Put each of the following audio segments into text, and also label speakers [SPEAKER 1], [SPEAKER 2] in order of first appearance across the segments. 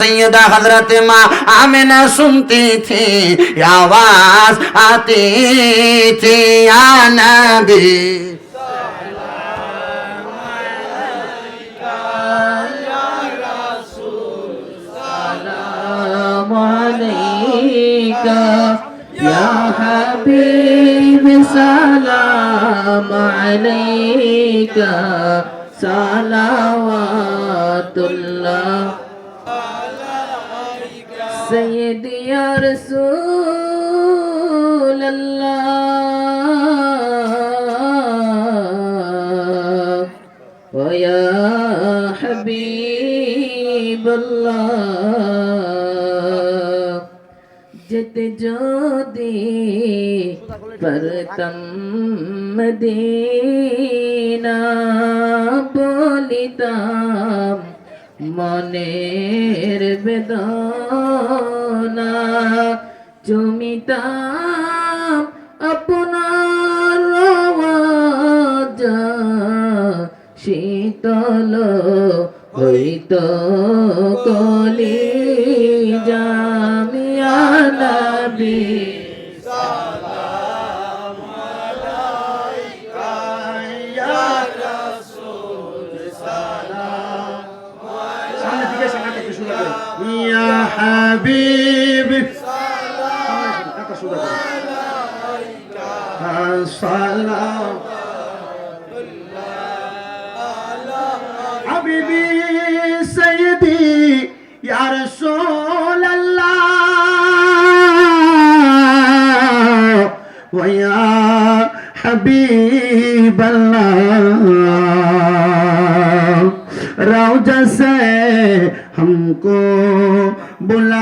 [SPEAKER 1] सैयदा हजरत माँ आमेना सुनती थी आवाज आती थी
[SPEAKER 2] आनबी या हबीब सलाम अलैका सलावातुल्लाह সৈয়দি রসুল ওয়া হাবিবুল্লাহ। যেতে যদি পারতাম মদিনা বলিতাম মনের বেদনা চুমিতাম আপনার আওয়াজ শীতল হইত কলি জামিয়া নবী।
[SPEAKER 3] হাবিব। হাবিবি সৈয়দি ইয়া রাসূলুল্লাহ। ওয়া ইয়া হাবিবাল্লাহ। रौजा রব্বুল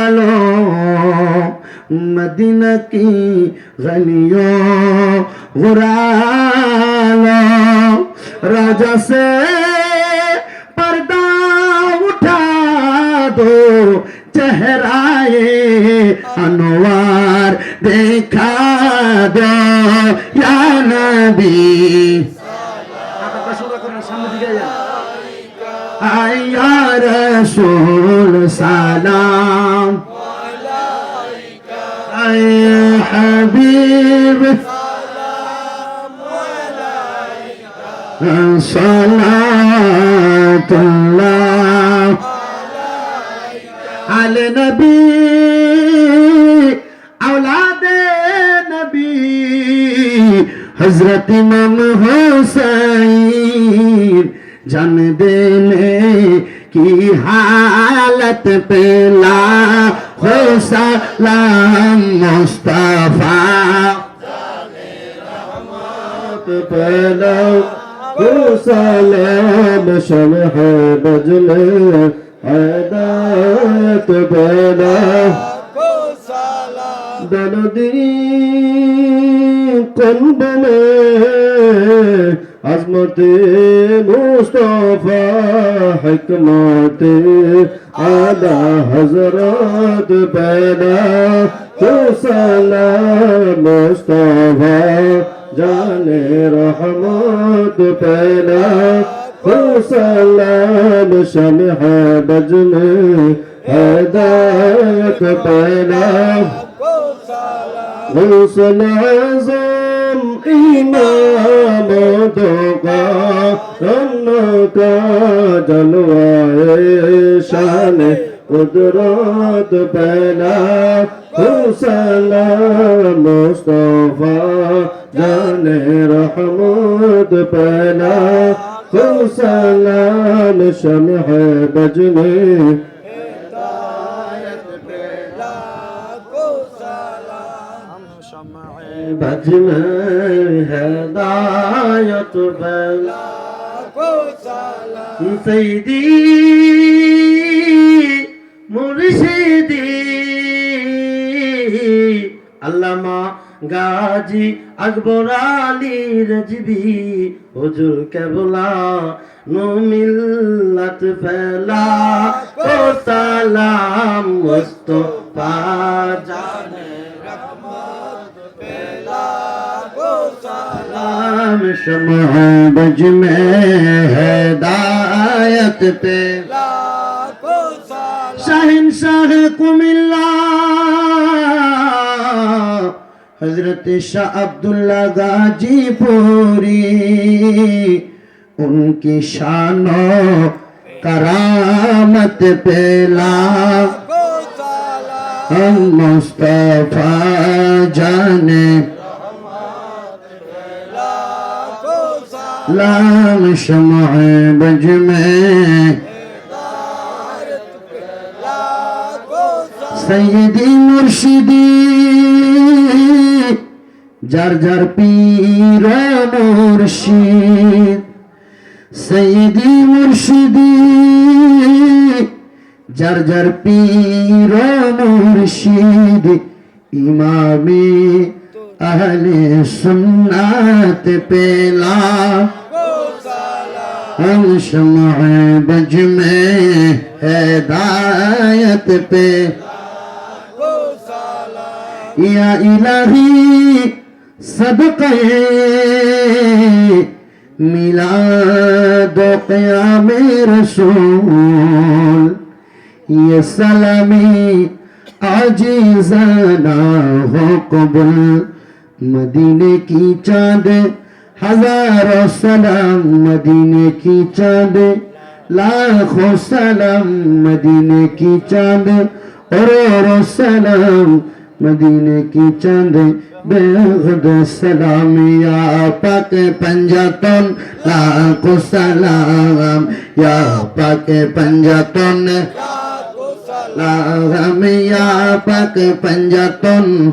[SPEAKER 3] আলম মদিনা কি গলিও ঘুরালো রাজা সে পর্দা উঠা দো চেহরায়ে আনোয়ার দেখা দো ইয়া নবী সামনে দিকে حبيبه صلاة الله على نبي أولاد نبي حضرت إمام حسين جان دلے کی حالت پلا ہو سلام مصطفیٰ پلا ہو سلام شمح بجل عیدات پلا دلدی قلب میں عظمت مصطفیٰ حکمت اعلی حضرت پیدا تو سلام مصطفیٰ جان رحمت پیدا تو سلام شمع بجم ہدایت پیدا تو سلام ইমাম দোগা কা জলওয়ায়ে শানে قدرات بلا حسن مصطفى جان رحمت بلا حسن شمع بجني بج میں ہدایت بلا کو سلام سیدی مرشدی علامہ গাজী আকবর আলী রাজবি হুজুর কেবলা নমিল্লাত ফেলা ও সালাম মুস্তফা नाम समूहबज में हैदायत पे। सहन शाह कुमिल्ला हज़रत शाह अब्दुल्ला गाजी पूरी उनकी शानो करामत पेला। हम मुस्तफ़ा जाने لام شمع بجمع সৈদি মুর্শিদি, যার যার পীর মুর্শিদ। সৈদি মুর্শিদি, যার যার পীর মুর্শিদ। ইমামে আহলে সুন্নাত পেলা ہم شمع بج میں ہدایت پہ یا الہی صدقہ میلاد و قیام رسول یہ سلامی عجیزانہ ہو قبول मदीने की चाँद, हज़ारों सलाम मदीने की चाँद, लाखों सलाम मदीने की चाँद और सलाम मदीने की चाँद, बेहद सलाम या पाक पंजातन लाखों सलाम या पाक पंजातन लाम या पाक पंजातन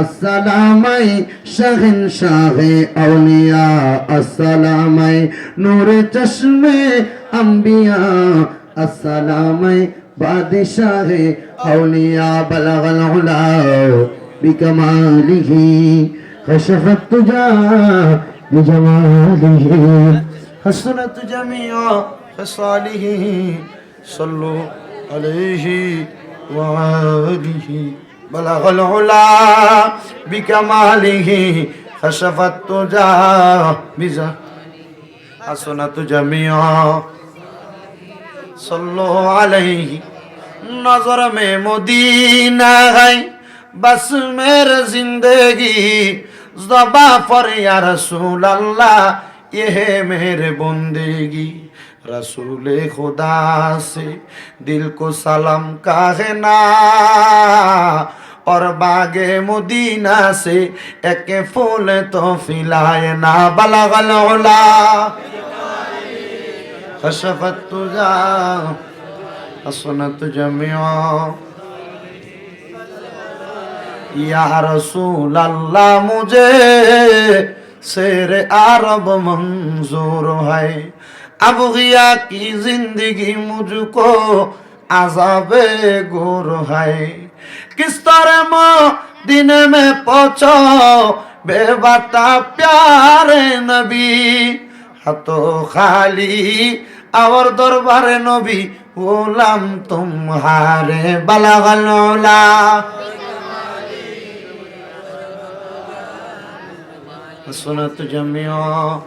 [SPEAKER 3] আসসালামাই শাহিন শাহে আউলিয়া আসসালামাই নূর চশমে আম্বিয়া আসসালামাই বাদশাহে আউলিয়া বলগল উলা বিকমালিহি كشف التجا بجماله حسنت جميع خصاله صلوا عليه وآله بلغ العلا بكماله خشف التجا بزا حسنة جميعا صلوا عليه نظر میں مدینہ ہے بس میر زندگی زبا پر یا رسول اللہ یہ ہے میرے بندگی रसूल खुदा से दिल को सलाम कहना और बागे मदीना से एक फूल तो फिलाए ना बलगल उला खशफत तुजा हसनत जमिया या रसूल अल्लाह मुझे সেরে আরব মঞ্জুর হয়। আবহিয়া কি জিন্দগি মুজুক আজাবে গোর হয়। কিস ম দিনে মে পচ বেবাতা প্যারে নবী। হাত খালি আবার দরবারে নবী ওলাম তুম হারে বালা বালা الحسنة جميعا